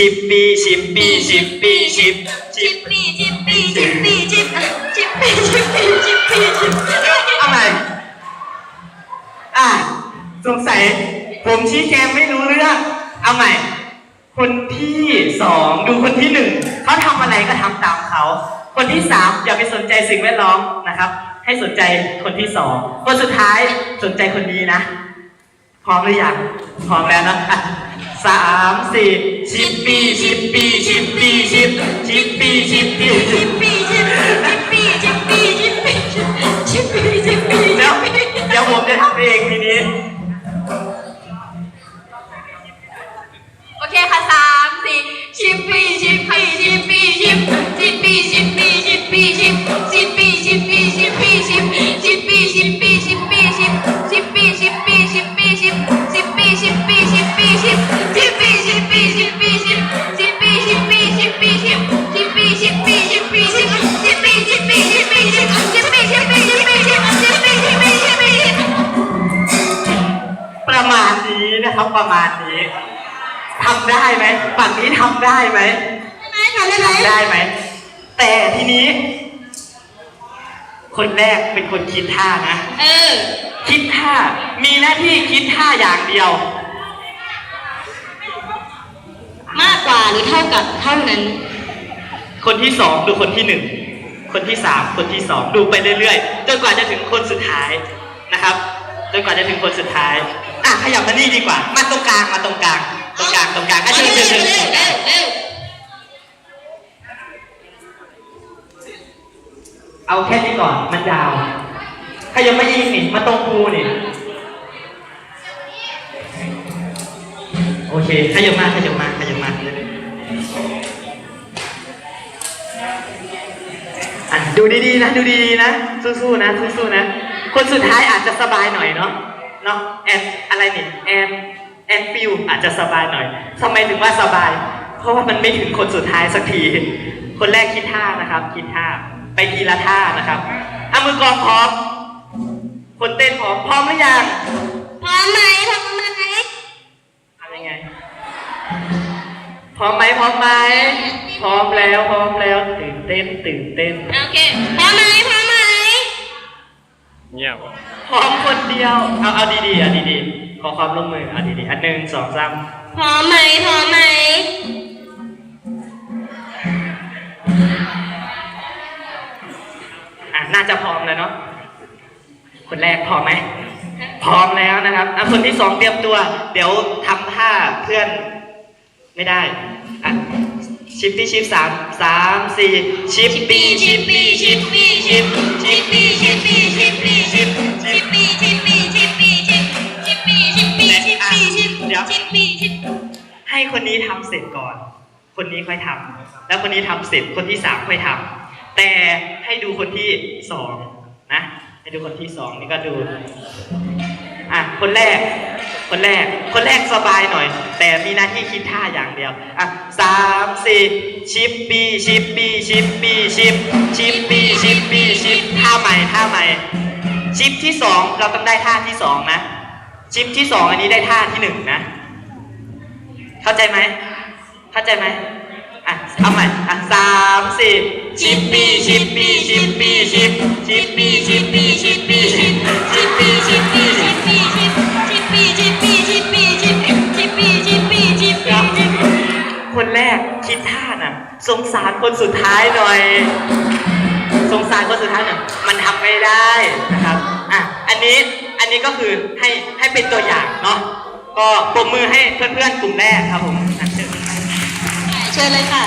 ชิปปี้ชิปปี้ชิปปี้ชิปชิชิปปปี้ชิปปี้ชิปปี้ชิปชิปปี้ชิปปี้ชิปปี้ชิปปี้เอาใหม่อะสงสัยผมชี้แจงไม่รู้เรื่อง เอาใหม่ คนที่สองดูคนที่หนึ่งเขาทำอะไรก็ทำตามเขา คนที่สามอย่าไปสนใจสิ่งแวดล้อมนะครับ ให้สนใจคนที่สองคนสุดท้ายสนใจคนนี้นะ พร้อมหรือยังพร้อมแล้วนะอะ สามสี่ชิปปี้ชิปปี้ชิปปี้ชิปชิปปี้ชิปปี้ชิปปี้ชิปปี้ชิปปี้ชิปปี้ชิปปี้ชิปปี้เดี๋ยวเดี๋ยวผมจะทำเองทีนี้โอเคค่ะสามสี่ชิปปี้ชิปปี้ชิปปี้ชิปชิปปี้ชิปปี้ชิปปี้ชิปชิปปี้ชิปปี้ชิปปี้ชิปชิปปี้ชิปปี้ชิปปี้ชิปชิปปี้ชิปปี้ชิปปี้ชิปชิปปี้ชิปปี้ชิปปี้ชิปชิปปี้ นี้นะครับประมาณนี้ทำได้ไหมฝั่งนี้ทำได้ไหมได้ไหมได้ไหมทำได้ไหม แต่ทีนี้ คนแรกเป็นคนคิดท่านะ เออ คิดท่า มีหน้าที่คิดท่าอย่างเดียว มากกว่าหรือเท่ากับเท่านั้น คนที่สองดูคนที่หนึ่ง คนที่สาม คนที่สองดูไปเรื่อยๆ จนกว่าจะถึงคนสุดท้ายนะครับ จนกว่าจะถึงคนสุดท้ายอะ ขยับมานี่ดีกว่า มาตรงกลาง มาตรงกลาง ตรงกลาง ตรงกลางอะเชิญเชิญเชิญเร็วเร็วเร็วเอาแค่นี้ก่อน มันยาวขยับมาอีกนี่มาตรงกูนี่ โอเค ขยับมา ขยับมา ขยับมาอะดูดีๆนะ ดูดีๆนะ สู้ๆนะ สู้ๆนะ คนสุดท้ายอาจจะสบายหน่อยเนาะ เนาะแอนอะไรนี่แอนแอนฟิวอาจจะสบายหน่อยทำไมถึงว่าสบาย เพราะว่ามันไม่ถึงคนสุดท้ายสักที คนแรกคิดท่านะครับ คิดท่า ไปทีละท่านะครับอะมือกลองพร้อม คนเต้นพร้อม พร้อมหรือยังพร้อมไหมพร้อมไหมทำยังไง พร้อมไหมพร้อมไหมพร้อมแล้ว พร้อมแล้ว ตื่นเต้น ตื่นเต้น โอเค พร้อมไหมพร้อมไหม เงียบอะพร้อมคนเดียว เอาเอาดีๆเอาดีๆขอความร่วมมือเอาดีๆอันหนึ่งสองสามพร้อมไหมพร้อมไหมอะน่าจะพร้อมแล้วเนาะคนแรกพร้อมไหมพร้อมแล้วนะครับอะคนที่สองเตรียมตัว เดี๋ยวทำท่าเพื่อนไม่ได้อะชิปปี้ชิปสามสามสี่ชิปปี้ชิปปี้ชิปปี้ชิปชิปปี้ชิปปี้ชิปปี้ เดี๋ยวชิปปี้ชิปให้คนนี้ทำเสร็จก่อน คนนี้ค่อยทำแล้วคนนี้ทำเสร็จคนที่สามค่อยทำแต่ให้ดูคนที่สองนะให้ดูคนที่สองนี่ก็ดูอะคนแรก คนแรก คนแรกสบายหน่อย แต่มีหน้าที่คิดท่าอย่างเดียวอะสามสี่ชิปปี้ชิปปี้ชิปปี้ชิปชิปปี้ชิปปี้ชิปท่าใหม่ท่าใหม่ ชิปที่สองเราต้องได้ท่าที่สองนะ ชิปที่สองอันนี้ได้ท่าที่หนึ่งนะ เข้าใจไหม เข้าใจไหมอะเอาใหม่อะสามสี่ชิปปี้ชิปปี้ชิปปี้ชิปชิปปี้ชิปปี้ชิปปี้ชิปชิปปี้ชิปปี้ชิปปี้ชิปชิปปี้ชิปปี้ชิปปี้ชิปชิปปี้ชิปปี้ชิปปี้ชิปคนแรกคิดท่าน่ะ สงสารคนสุดท้ายหน่อย สงสารคนสุดท้ายหน่อยมันทำไม่ได้นะครับอะอันนี้อันนี้ก็คือให้ให้เป็นตัวอย่างเนาะ ก็ปรบมือให้เพื่อนๆกลุ่มแรกครับผมอะเชิญเชิญเลยค่ะ